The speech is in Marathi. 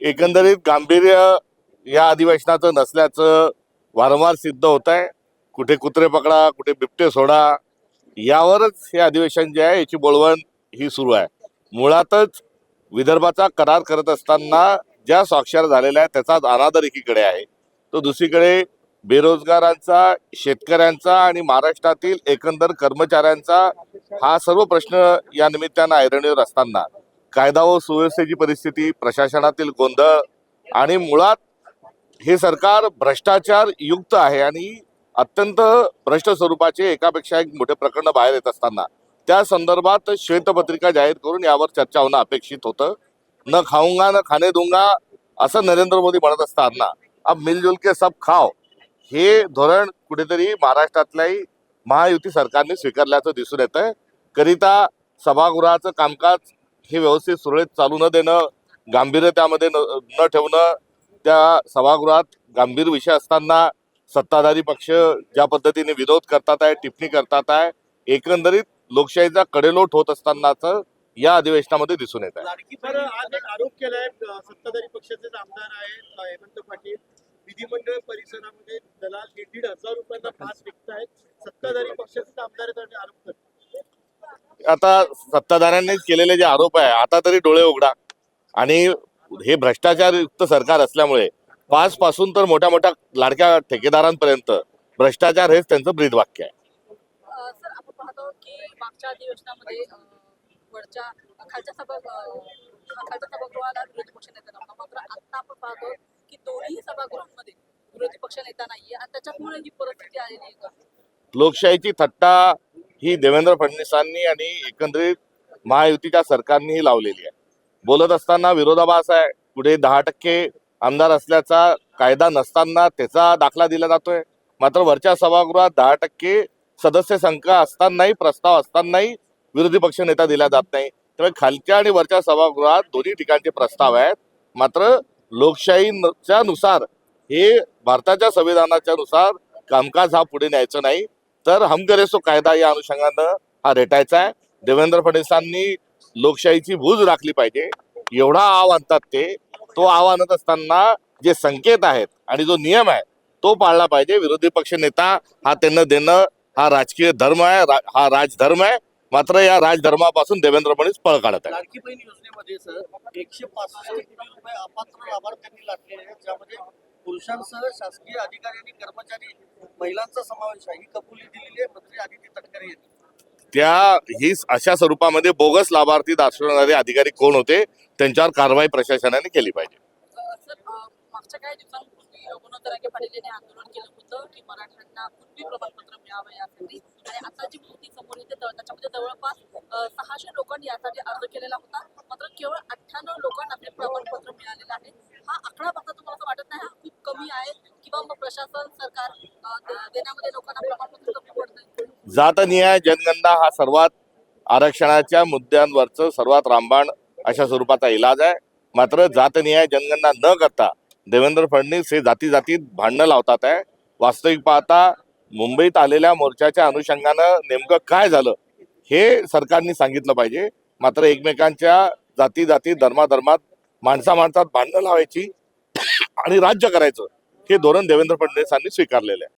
एकंदरीत गांभीर्य या अधिवेशनाचं नसल्याचं वारंवार सिद्ध होत आहे कुठे कुत्रे पकडा कुठे बिबटे सोडा यावरच हे अधिवेशन जे आहे याची बोलवण ही सुरू आहे. मुळातच विदर्भाचा करार करत असताना ज्या स्वाक्षर झालेल्या आहे त्याचाच अनादर एकीकडे आहे. तो दुसरीकडे बेरोजगारांचा शेतकऱ्यांचा आणि महाराष्ट्रातील एकंदर कर्मचाऱ्यांचा हा सर्व प्रश्न या निमित्तानं ऐरणीवर असताना कायदा व सुव्यवस्थेची परिस्थिती प्रशासनातील गोंधळ आणि मुळात हे सरकार भ्रष्टाचार युक्त आहे आणि अत्यंत भ्रष्ट स्वरूपाचे एकापेक्षा एक मोठे प्रकरण बाहेर येत असताना त्या संदर्भात श्वेतपत्रिका जाहीर करून यावर चर्चा होणं अपेक्षित होतं. न खाऊंगा न खाणे दूंगा असं नरेंद्र मोदी म्हणत असताना अब मिलजुल के सब खाव हे धोरण कुठेतरी महाराष्ट्रातल्याही महायुती सरकारने स्वीकारल्याचं दिसून येतंय. करिता सभागृहाचं कामकाज हे व्यवस्थित सुरळीत चालू न देणं गांभीर्य त्यामध्ये न न ठेवणं त्या सभागृहात गंभीर विषय असताना सत्ताधारी पक्ष ज्या पद्धतीने विरोध करतात आहे टिप्पणी करतात आहे एकंदरीत लोकशाहीचा कडेलोट होत असतानाच या अधिवेशनामध्ये दिसून येत आहे. आरोप केलाय सत्ताधारी पक्षाचे आमदार आहेत हेमंत पाटील. विधिमंडळ परिसरामध्ये दलाल दीड हजार रुपयांना पास विकतायत. सत्ताधारी पक्षाचे आमदार आहेत आणि आरोप करतात. आता सत्ताधाऱ्यांनी केलेले जे आरोप आहे आता तरी डोळे उघडा. आणि हे भ्रष्टाचारयुक्त सरकार असल्यामुळे पाच पासून तर मोठ्या मोठ्या लाडक्या ठेकेदारांपर्यंत भ्रष्टाचार हेच त्यांचं ब्रीदवाक्य आहे. अ, सर आपण पाहतो की मागच्या अधिवेशनामध्ये अ, वरच्या खालच्या सभा अ, खालच्या सभागृहाला विरोधी पक्ष नेता नव्हता मात्र आता आपण पाहतो की दोन्ही सभागृहांमध्ये विरोधी पक्ष नेता नाहीये. आणि त्याच्यामुळे परिस्थिती आलेली आहे? लोकशाहीची थट्टा ही देवेंद्र फडणवीसांनी आणि एकंदरीत महायुतीच्या सरकारनेही लावलेली आहे. बोलत असताना विरोधाभास आहे. पुढे दहा टक्के आमदार असल्याचा कायदा नसताना त्याचा दाखला दिला जातोय. मात्र वरच्या सभागृहात दहा टक्के सदस्य संख्या असतानाही प्रस्ताव असतानाही विरोधी पक्ष नेता दिला जात नाही. त्यामुळे खालच्या आणि वरच्या सभागृहात दोन्ही ठिकाणचे प्रस्ताव आहेत. मात्र लोकशाहीच्या नुसार हे भारताच्या संविधानाच्या नुसार कामकाज हा पुढे न्यायचं नाही. तर हम कायदा या अनुषंगानं हा रेटायचा आहे. देवेंद्र फडणवीसांनी लोकशाहीची भूज राखली पाहिजे. एवढा आव आणतात ते. तो आव आणत असताना जे संकेत आहेत आणि जो नियम आहे तो पाळला पाहिजे. विरोधी पक्ष नेता हा त्यांना देणं हा राजकीय धर्म आहे रा- हा राजधर्म आहे. मात्र या राजधर्मापासून देवेंद्र फडणवीस पळ काढत आहे लाडकी बहीण योजनेमध्ये सर एकशे पासष्ट कोटी रुपये अपात्र लाभार्थ्यांनी लाटलेले आहेत ज्यामध्ये पुरुषांसह शासकीय अधिकारी आणि कर्मचारी महिलांचा समावेश आहे. ही कबुली दिलेली आहे मंत्री आदित्य तटकरे यांनी. त्या ही अशा स्वरूपामध्ये बोगस लाभार्थी दर्शवणारे अधिकारी कोण होते त्यांच्यावर कारवाई प्रशासनाने केली पाहिजे. सर मागच्या काही दिवसांपूर्वी मनोज दराके पाटील यांनी आंदोलन केलं होतं की मराठ्यांना पूर्वी प्रमाणपत्र मिळावं यासाठी. आणि आता जी माहिती समोर येते त्याच्यामध्ये जवळपास सहाशे लोकांनी यासाठी अर्ज केलेला होता. मात्र केवळ अठ्ठ्याण्णव लोकांना ते प्रमाणपत्र मिळालेलं आहे. हा आकडा बघता तुम्हाला असं वाटत नाही? हा खूप कमी आहे किंवा मग प्रशासन सरकार देण्यामध्ये लोकांना प्रमाणपत्र कमी पडतं जात जातनिहाय जनगणना हा सर्वात आरक्षणाच्या मुद्द्यांवरचं सर्वात रामबाण अशा स्वरूपाचा इलाज आहे. मात्र जातनिहाय जनगणना न करता देवेंद्र फडणवीस हे जाती जातीत भांडणं लावतात आहे. वास्तविक पाहता मुंबईत आलेल्या मोर्चाच्या अनुषंगानं नेमकं काय झालं हे सरकारने सांगितलं पाहिजे. मात्र एकमेकांच्या जाती जाती धर्माधर्मात माणसा माणसात भांडणं लावायची आणि राज्य करायचं हे धोरण देवेंद्र फडणवीसांनी स्वीकारलेलं आहे.